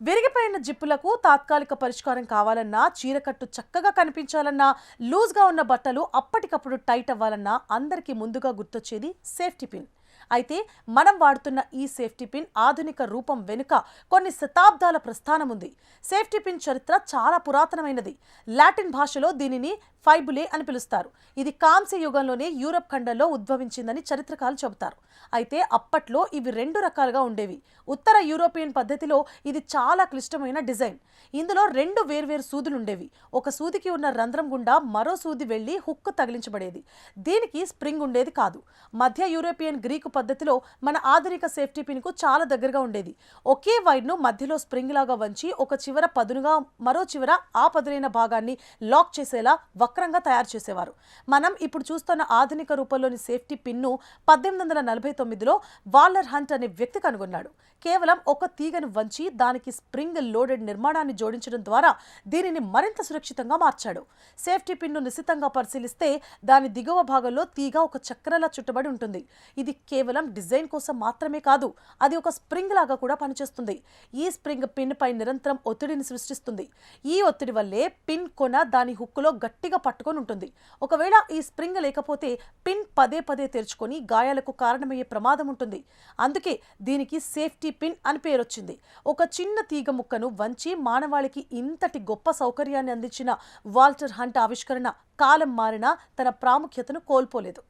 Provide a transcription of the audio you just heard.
విరిగిపోయిన జిప్పులకు తాత్కాలిక పరిష్కారం కావాలన్నా చీరకట్టు చక్కగా కనిపించాలన్నా లూజ్గా ఉన్న బట్టలు అప్పటికప్పుడు టైట్ అవ్వాలన్నా అందరికీ ముందుగా గుర్తొచ్చేది సేఫ్టీ పిన్. అయితే మనం వాడుతున్న ఈ సేఫ్టీ పిన్ ఆధునిక రూపం వెనుక కొన్ని శతాబ్దాల ప్రస్థానం ఉంది. సేఫ్టీ పిన్ చరిత్ర చాలా పురాతనమైనది. లాటిన్ భాషలో దీనిని ఫైబులే అని పిలుస్తారు. ఇది కాంస్య యుగంలోనే యూరప్ ఖండంలో ఉద్భవించిందని చరిత్రకారులు చెబుతారు. అయితే అప్పట్లో ఇవి రెండు రకాలుగా ఉండేవి. ఉత్తర యూరోపియన్ పద్ధతిలో ఇది చాలా క్లిష్టమైన డిజైన్. ఇందులో రెండు వేర్వేరు సూదులు ఉండేవి. ఒక సూదికి ఉన్న రంధ్రం గుండా మరో సూది వెళ్ళి హుక్కు తగిలించబడేది. దీనికి స్ప్రింగ్ ఉండేది కాదు. మధ్య యూరోపియన్ గ్రీకు పద్ధతిలో మన ఆధునిక సేఫ్టీ పిన్కు చాలా దగ్గరగా ఉండేది. ఒకే వైర్ను మధ్యలో స్ప్రింగ్ లాగా వంచి ఒక చివర పదునుగా మరో చివర ఆ పదునైన భాగాన్ని లాక్ చేసేలా వక్రంగా తయారు చేసేవారు. మనం ఇప్పుడు చూస్తున్న ఆధునిక రూపంలోని సేఫ్టీ పిన్ను పద్దెనిమిది వందల నలభై తొమ్మిదిలో వాల్లర్ హంట్ అనే వ్యక్తి కనుగొన్నాడు. కేవలం ఒక తీగను వంచి దానికి స్ప్రింగ్ లోడెడ్ నిర్మాణాన్ని జోడించడం ద్వారా దీనిని మరింత సురక్షితంగా మార్చాడు. సేఫ్టీ పిన్ను నిశితంగా పరిశీలిస్తే దాని దిగువ భాగంలో తీగ ఒక చక్రంలా చుట్టబడి ఉంటుంది. ఇది కేవలం డిజైన్ కోసం మాత్రమే కాదు అది ఒక స్ప్రింగ్ లాగా కూడా పనిచేస్తుంది. ఈ స్ప్రింగ్ పిన్ పై నిరంతరం ఒత్తిడిని సృష్టిస్తుంది. ఈ ఒత్తిడి వల్లే పిన్ కొన దాని హుక్కులో గట్టిగా పట్టుకొని ఉంటుంది. ఒకవేళ ఈ స్ప్రింగ్ లేకపోతే పిన్ పదే పదే తెరుచుకొని గాయాలకు కారణమయ్యే ప్రమాదం ఉంటుంది. అందుకే దీనికి సేఫ్టీ పిన్ అని పేరొచ్చింది. ఒక చిన్న తీగ ముక్కను వంచి మానవాళికి ఇంతటి గొప్ప సౌకర్యాన్ని అందించిన వాల్టర్ హంట్ ఆవిష్కరణ కాలం మారినా తన ప్రాముఖ్యతను కోల్పోలేదు.